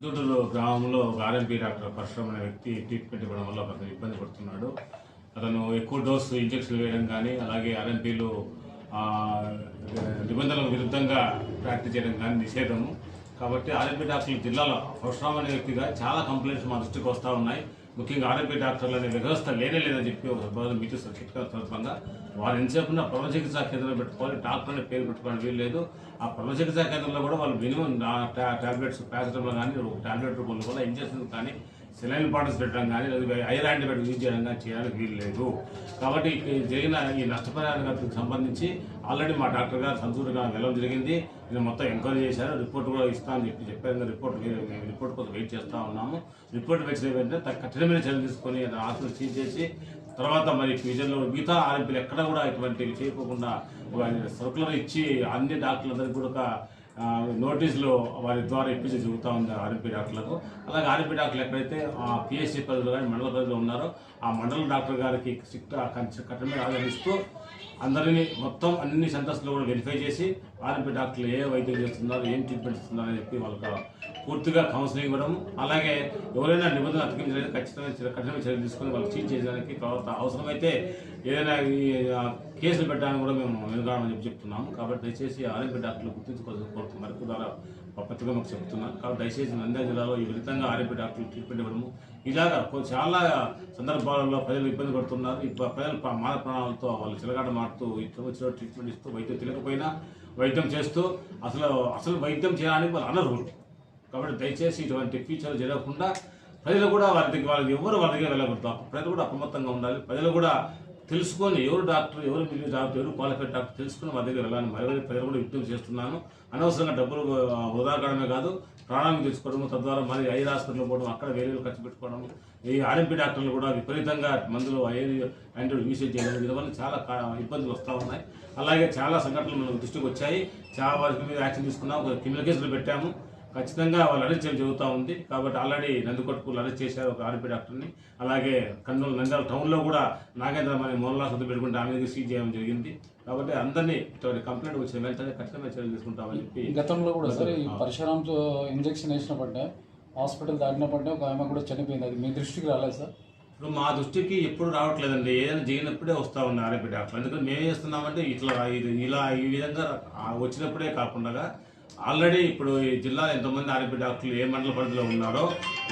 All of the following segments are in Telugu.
దూడూరు గ్రామంలో ఒక ఆర్ఎంపీ డాక్టర్ పరశురామ్ అనే వ్యక్తి ట్రీట్మెంట్ ఇవ్వడం వల్ల అతను ఇబ్బంది పడుతున్నాడు. అతను ఎక్కువ డోసు ఇంజక్షన్లు వేయడం కానీ అలాగే ఆర్ఎంపీలు నిబంధనలకు విరుద్ధంగా ప్రాక్టీస్ చేయడం కానీ నిషేధము. కాబట్టి ఆర్ఎంపీ డాక్టర్లు జిల్లాలో పరశురామ్ అనే వ్యక్తిగా చాలా కంప్లైంట్స్ మా దృష్టికి వస్తూ ఉన్నాయి. ముఖ్యంగా ఆర్ఎంపీ డాక్టర్లు అనే వ్యవస్థ లేనే లేదని చెప్పి ఒక సభ్యులు మీటింగ్ సర్కిట్ సందర్భంగా వారు ఎంతసేపు ఉన్న ప్రథమ చికిత్సా కేంద్రంలో పెట్టుకోవాలి డాక్టర్ అనే పేరు పెట్టుకోవడం వీలు లేదు. ఆ ప్రథమ చికిత్సా కేంద్రంలో కూడా వాళ్ళు మినిమం టాబ్లెట్స్ పారాసిటమాల్ కానీ ఒక టాబ్లెట్ రూపంలో కూడా ఇంజక్షన్స్ కానీ సెలైన్ బాటిల్స్ పెట్టడం కానీ లేదా ఐర్ పెట్టి యూజ్ చేయడం కానీ చేయడానికి వీలు లేదు. కాబట్టి జరిగిన ఈ నష్టపరిహారానికి సంబంధించి ఆల్రెడీ మా డాక్టర్ గారు సంతూరు గారు వెళ్ళడం జరిగింది. నేను మొత్తం ఎంక్వైరీ చేశారు రిపోర్ట్ కూడా ఇస్తామని చెప్పి చెప్పారు. రిపోర్ట్ మేము రిపోర్ట్ కోసం వెయిట్ చేస్తూ ఉన్నాము. రిపోర్ట్ వచ్చిన వెంటనే తగ్గ కఠినమైన చర్యలు తీసుకొని ఆస్తులు సీజ్ చేసి తర్వాత మరి ఫ్యూచర్లో మిగతా ఆర్ఎంపీలు ఎక్కడ కూడా ఇటువంటివి చేయకోకుండా ఒక సర్కులర్ ఇచ్చి అన్ని డాక్టర్లందరికీ కూడా ఒక నోటీసులు వారి ద్వారా ఇప్పించి చెబుతా ఉంది ఆర్ఎంపీ డాక్టర్లకు. అలాగే ఆర్ఎంపీ డాక్టర్లు ఎక్కడైతే పిఎస్సీ పరిధిలో కానీ మండల పరిధిలో ఉన్నారో ఆ మండల డాక్టర్ గారికి స్ట్రిక్ట్ కఠినమైన ఆదరిస్తూ అందరినీ మొత్తం అన్ని సెంటర్స్లో కూడా వెరిఫై చేసి ఆర్ఎంపీ డాక్టర్లు ఏ వైద్యం చేస్తున్నారు ఏం ట్రీట్మెంట్ ఇస్తున్నారు అని చెప్పి వాళ్ళకి పూర్తిగా కౌన్సిలింగ్ ఇవ్వడం. అలాగే ఎవరైనా నిబంధనలు అతికించలేదు ఖచ్చితంగా కఠినమైన చర్యలు తీసుకొని వాళ్ళు చీట్ చేయడానికి తర్వాత అవసరమైతే ఏదైనా కేసులు పెట్టడానికి కూడా మేము వెనుకాడమని చెప్పి చెప్తున్నాము. కాబట్టి దయచేసి ఆర్ఎంపీ డాక్టర్లు గుర్తించుకోవాల్సిన కోరుతూ మరకు ద్వారా మా మాకు చెప్తున్నా కాబట్టి దయచేసి నంద్యాల జిల్లాలో ఈ విధంగా ఆర్ఎంపీ డాక్టర్లు ట్రీట్మెంట్ ఇవ్వడము. ఇలాగా చాలా సందర్భాలలో ప్రజలు ఇబ్బంది పడుతున్నారు. ఇప్పుడు ప్రజలు మాన ప్రాణాలతో వాళ్ళు చిలగాట మారుతూ ఇష్టం వచ్చిన ట్రీట్మెంట్ ఇస్తూ వైద్యం తెలియకపోయినా వైద్యం చేస్తూ అసలు అసలు వైద్యం చేయాలని వాళ్ళు అనరు కాబట్టి దయచేసి ఇటువంటి ఫీచర్లు జరగకుండా ప్రజలు కూడా వారి దగ్గర వాళ్ళకి ఎవరు వారి దగ్గర వెళ్ళకూడదు. ప్రజలు కూడా అప్రమత్తంగా ఉండాలి. ప్రజలు కూడా తెలుసుకొని ఎవరు డాక్టర్ ఎవరు మిగిలిన డాక్టర్ ఎవరు క్వాలిఫైడ్ డాక్టర్ తెలుసుకుని మా దగ్గర వెళ్ళాలని మరి ప్రజలు కూడా విజ్ఞప్తి చేస్తున్నాను. అనవసరంగా డబ్బులు వృధా కావడమే కాదు ప్రాణాలను తెచ్చుకోవడం తద్వారా మరి ఐదు హాస్పిటల్ పోవడం అక్కడ వేరే ఖర్చు పెట్టుకోవడం ఈ ఆర్ఎంపీ డాక్టర్లు కూడా విపరీతంగా మందులు ఐదు యాంటీబయోటిక్ యూసేజ్ చేయడం దీనివల్ల చాలా ఇబ్బందులు వస్తూ ఉన్నాయి. అలాగే చాలా సంఘటనలు మనకు దృష్టికి వచ్చాయి. చాలా వారికి మీద యాక్షన్ తీసుకున్నాం. ఒక క్రిమినల్ కేసులు పెట్టాము. ఖచ్చితంగా వాళ్ళు అరెస్ట్ చేయడం జరుగుతూ ఉంది. కాబట్టి ఆల్రెడీ నందికొట్టుకులు అరెస్ట్ చేశారు ఒక ఆర్పీ డాక్టర్ని. అలాగే కర్నూలు నంద్యాల టౌన్లో కూడా నాగేంద్రం అనే మోహన్లాల్ సొంత పెట్టుకుంటే ఆమె సీజ్ చేయడం జరిగింది. కాబట్టి అందరినీ ఇటువంటి కంప్లైంట్ వచ్చిన వెంటనే ఖచ్చితంగా చర్యలు తీసుకుంటామని చెప్పి గతంలో కూడా సార్ ఈ పరశురామ్తో ఇంజక్షన్ వేసినప్పుడే హాస్పిటల్ దాటినప్పుడే ఒక ఆమె కూడా చనిపోయింది. అది మీ దృష్టికి రాలేదు సార్? ఇప్పుడు మా దృష్టికి ఎప్పుడు రావట్లేదండి. ఏదైనా జరిగినప్పుడే వస్తూ ఉంది ఆర్ఎంపీ డాక్టర్ ఎందుకంటే మేము చేస్తున్నామంటే ఇట్లా ఇది ఇలా ఈ విధంగా వచ్చినప్పుడే కాకుండా ఆల్రెడీ ఇప్పుడు ఈ జిల్లాలో ఎంతమంది ఆర్ఎంపీ డాక్టర్లు ఏ మండల పరిధిలో ఉన్నారో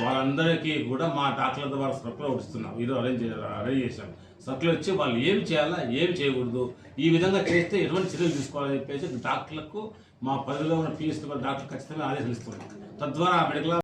వాళ్ళందరికీ కూడా మా డాక్టర్ల ద్వారా సర్కులు ఇస్తున్నాం ఇది అరేంజ్ అరేంజ్ చేశాం. సర్కులు వచ్చి వాళ్ళు ఏమి చేయాలా ఏమి చేయకూడదు ఈ విధంగా చేస్తే ఎటువంటి చర్యలు తీసుకోవాలని చెప్పేసి డాక్టర్లకు మా పరిధిలో ఉన్న పీఎస్ డాక్టర్ ఖచ్చితంగా ఆదేశాలు ఇస్తున్నాం. తద్వారా మెడికల్